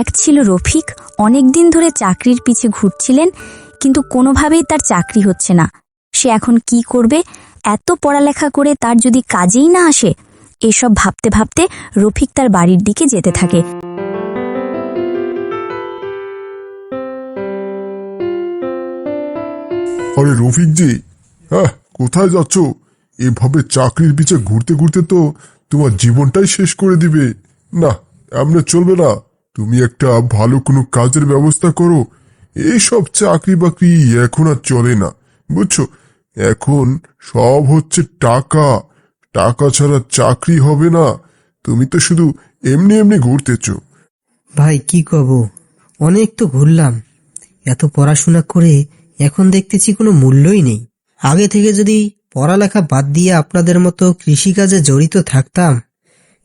এক ছিল রফিক, অনেক দিন ধরে চাকরির পিছে ঘুরছিলেন, কিন্তু কোনোভাবেই তার চাকরি হচ্ছে না। সে এখন কি করবে? এত পড়ালেখা করে তার যদি কাজেই না আসে? এসব ভাবতে ভাবতে রফিক তার বাড়ির দিকে যেতে থাকে। আরে রফিক জি হ্যাঁ কোথায় যাচ্ছ? এভাবে চাকরির পিছে ঘুরতে ঘুরতে তো তোমার জীবনটাই শেষ করে দিবে। না, এমনি চলবে না। তুমি একটা ভালো কোনো কাজের ব্যবস্থা করো। এইসব চাকরি বাকরি এখন আর চলে না, বুঝছ? এখন সব হচ্ছে টাকা। টাকা ছাড়া চাকরি হবে না। তুমি তো শুধু এমনি এমনি ঘুরতেছো। ভাই, কি কব অনেক তো ঘুরলাম। এত পড়াশোনা করে এখন দেখতেছি কোনো মূল্যই নেই। আগে থেকে যদি পড়ালেখা বাদ দিয়ে আপনাদের মতো কৃষিকাজে জড়িত থাকতাম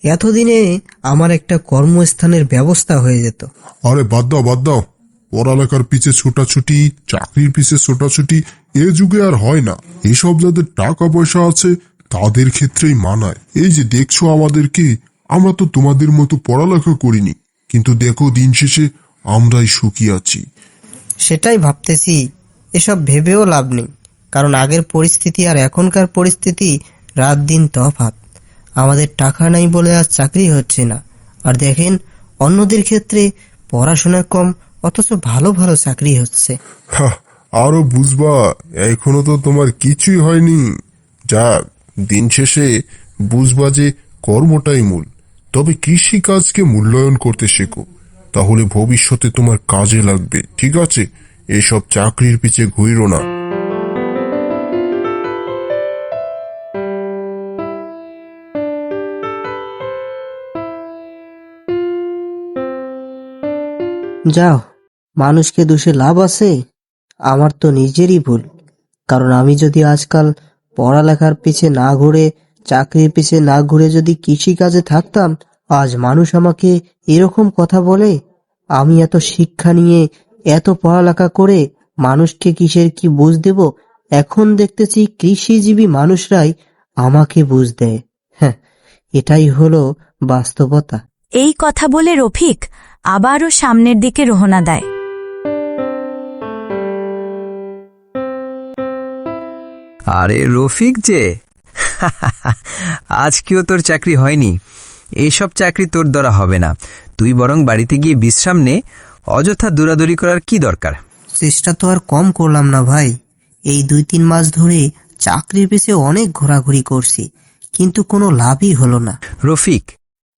এতদিনে আমার একটা কর্মস্থানের ব্যবস্থা হয়ে যেত। আরে বাদ দাও বাদ দাও। পড়ালেখার পিছে ছোটাছুটি চাকরির পিছে ছোটাছুটি এ যুগে আর হয় না। এসব যাদের টাকা পয়সা আছে তাদের ক্ষেত্রেই মানায়। এই যে দেখছ আমাদেরকে আমরা তো তোমাদের মতো পড়ালেখা করিনি। কিন্তু দেখো দিন শেষে আমরাই সুখী আছি। সেটাই ভাবতেছি এসব ভেবেও লাভ নেই। কারণ আগের পরিস্থিতি আর এখনকার পরিস্থিতি রাত দিন তফাৎ। আমাদের টাকা নাই বলে আর চাকরি হচ্ছে না। আর দেখেন, অন্যদের ক্ষেত্রে পড়াশোনা কম, অথচ ভালো ভালো চাকরি হচ্ছে। আরও বুঝবা, এখনও তো তোমার কিছুই হয়নি। যাক, দিন শেষে বুঝবা যে কর্মটাই মূল। তবে কৃষি কাজকে মূল্যায়ন করতে শেখো। তাহলে ভবিষ্যতে তোমার কাজে লাগবে, ঠিক আছে? এসব চাকরির পিছে ঘুরো না। যাও, মানুষকে দোষে লাভ আছে? আমার তো নিজেরই ভুল। কারণ আমি যদি আজকাল পড়ালেখার পিছে না ঘুরে, চাকরির পিছে না ঘুরে যদি কৃষি কাজে থাকতাম, আজ মানুষ আমাকে এরকম কথা বলে? আমি এত শিক্ষা নিয়ে এত পড়ালেখা করে মানুষকে কিসের কি বুঝ দেব? এখন দেখতেছি কৃষিজীবী মানুষরাই আমাকে বুঝ দেয়। হ্যাঁ এটাই হলো বাস্তবতা। এই কথা বলে রফিক আবারও সামনের দিকে রোহনা দেয়। আরে রফিক যে আজকেও তোর চাকরি হয়নি। এইসব চাকরি তোর দ্বারা হবে না। তুই বরং বাড়িতে গিয়ে বিশ্রাম নে অযথা দৌড়াদৌড়ি করার কি দরকার? চেষ্টা তো আর কম করলাম না ভাই। এই দুই তিন মাস ধরে চাকরির পেছে অনেক ঘোরাঘুরি করছি কিন্তু কোনো লাভই হলো না। রফিক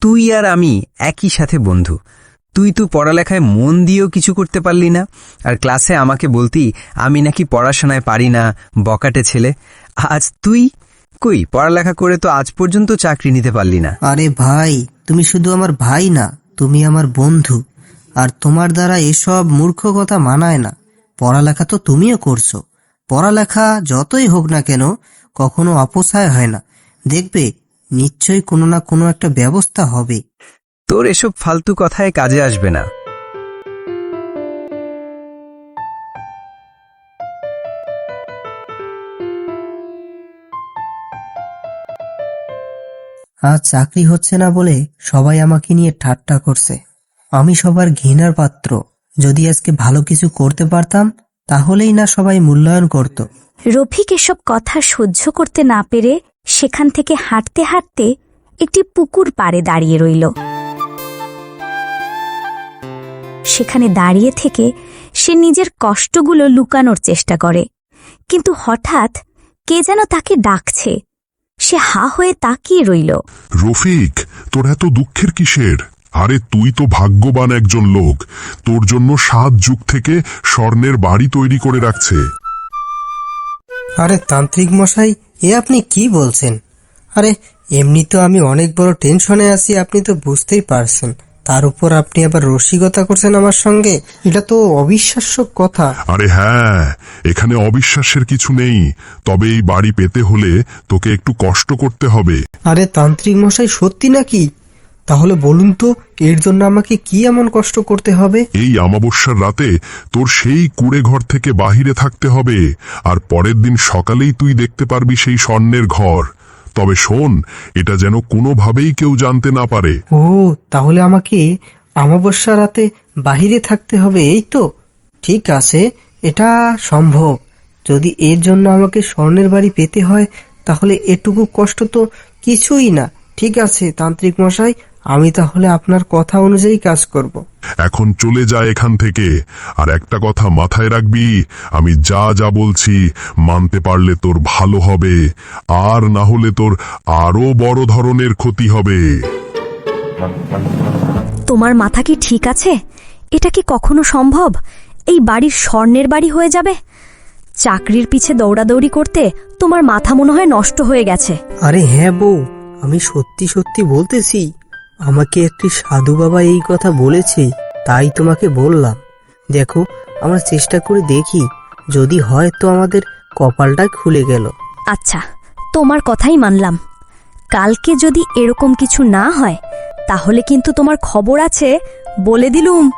তুই আর আমি একই সাথে বন্ধু। তুই তো পড়ালেখায় মন দিয়েও কিছু করতে পারলি না। আর ক্লাসে আমাকে বলতি, আমি নাকি পড়াশোনায় পারি না, বকাটে ছেলে। আজ তুই? কই, পড়ালেখা করে তো আজ পর্যন্ত চাকরি নিতে পারলি না। আরে ভাই, তুমি শুধু আমার ভাই না, তুমি আমার বন্ধু। আর তোমার দ্বারা এসব মূর্খ কথা মানায় না। পড়ালেখা তো তুমিও করছ। পড়ালেখা যতই হোক না কেন, কখনো অপচয় হয় না। দেখবে নিশ্চয়ই কোনো না কোনো একটা ব্যবস্থা হবে। তোর এসব ফালতু কথায় কাজে আসবে না। আজ চাকরি হচ্ছে না বলে সবাই আমাকে নিয়ে ঠাট্টা করছে। আমি সবার ঘৃণার পাত্র। যদি আজকে ভালো কিছু করতে পারতাম তাহলেই না সবাই মূল্যায়ন করত। রফিক এসব কথা সহ্য করতে না পেরে সেখান থেকে হাঁটতে হাঁটতে একটি পুকুর পাড়ে দাঁড়িয়ে রইল। সেখানে দাঁড়িয়ে থেকে সে নিজের কষ্টগুলো লুকানোর চেষ্টা করে। কিন্তু হঠাৎ কে যেন তাকে ডাকছে। সে হা হয়ে তাকিয়ে রইল। রফিক তোর এত দুঃখের কিসের? আরে তুই তো ভাগ্যবান একজন লোক। তোর জন্য সাত যুগ থেকে স্বর্ণের বাড়ি তৈরি করে রাখছে। আরে তান্ত্রিক মশাই এ আপনি কি বলছেন? আরে এমনি তো আমি অনেক বড় টেনশনে আছি আপনি তো বুঝতেই পারছেন। তার উপর আপনি আবার রসিকতা করছেন আমার সঙ্গে? এটা তো অবিশ্বাস্য কথা। আরে হ্যাঁ এখানে অবিশ্বাসের কিছু নেই। তবে এই বাড়ি পেতে হলে তোকে একটু কষ্ট করতে হবে। আরে তান্ত্রিক মশাই সত্যি নাকি? তাহলে বলুন তো এর জন্য আমাকে কি এমন কষ্ট করতে হবে? এই অমাবস্যার রাতে তোর সেই কুড়ে ঘর থেকে বাহিরে থাকতে হবে আর পরের দিন সকালেই তুই দেখতে পারবি সেই স্বর্ণের ঘর। তবে শোন এটা যেন কোনোভাবেই কেউ জানতে না পারে। ও তাহলে আমাকে অমাবস্যা রাতে বাহিরে থাকতে হবে এই তো? ঠিক আছে এটা সম্ভব। যদি এর জন্য আমাকে স্বর্ণের বাড়ি পেতে হয় তাহলে এটুকু কষ্ট তো কিছুই না। ঠিক আছে তান্ত্রিক মশাই আমি তাহলে আপনার কথা অনুযায়ী কাজ করব। এখন চলে যা এখান থেকে। আর একটা কথা মাথায় রাখবি আমি যা যা বলছি মানতে পারলে তোর ভালো হবে। আর না হলে তোর আরও বড় ধরনের ক্ষতি হবে। তোমার মাথা কি ঠিক আছে? এটা কি কখনো সম্ভব? এই বাড়ির স্বর্ণের বাড়ি হয়ে যাবে? চাকরির পিছে দৌড়াদৌড়ি করতে তোমার মাথা মনে হয় নষ্ট হয়ে গেছে। আরে হ্যাঁ বউ আমি সত্যি সত্যি বলতেছি আমাকে একটি সাধু বাবা এই কথা বলেছে তাই তোমাকে বললাম। দেখো আমরা চেষ্টা করে দেখি যদি হয় তো আমাদের কপালটা খুলে গেল। আচ্ছা তোমার কথাই মানলাম। কালকে যদি এরকম কিছু না হয় তাহলে কিন্তু তোমার খবর আছে বলে দিলুম।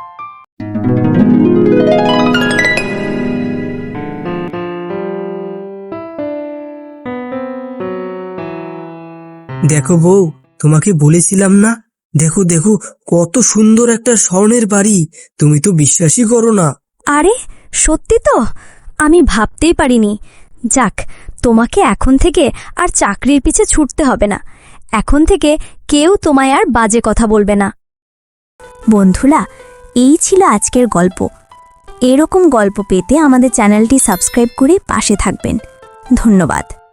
দেখো বউ তোমাকে বলেছিলাম না দেখো দেখো, কত সুন্দর একটা স্বর্ণের বাড়ি। তুমি তো বিশ্বাসই করো না। আরে, সত্যি তো? আমি ভাবতেই পারিনি। যাক, তোমাকে এখন থেকে আর চাকরির পিছে ছুটতে হবে না। এখন থেকে কেউ তোমায় আর বাজে কথা বলবে না। বন্ধুরা, এই ছিল আজকের গল্প। এরকম গল্প পেতে আমাদের চ্যানেলটি সাবস্ক্রাইব করে পাশে থাকবেন। ধন্যবাদ।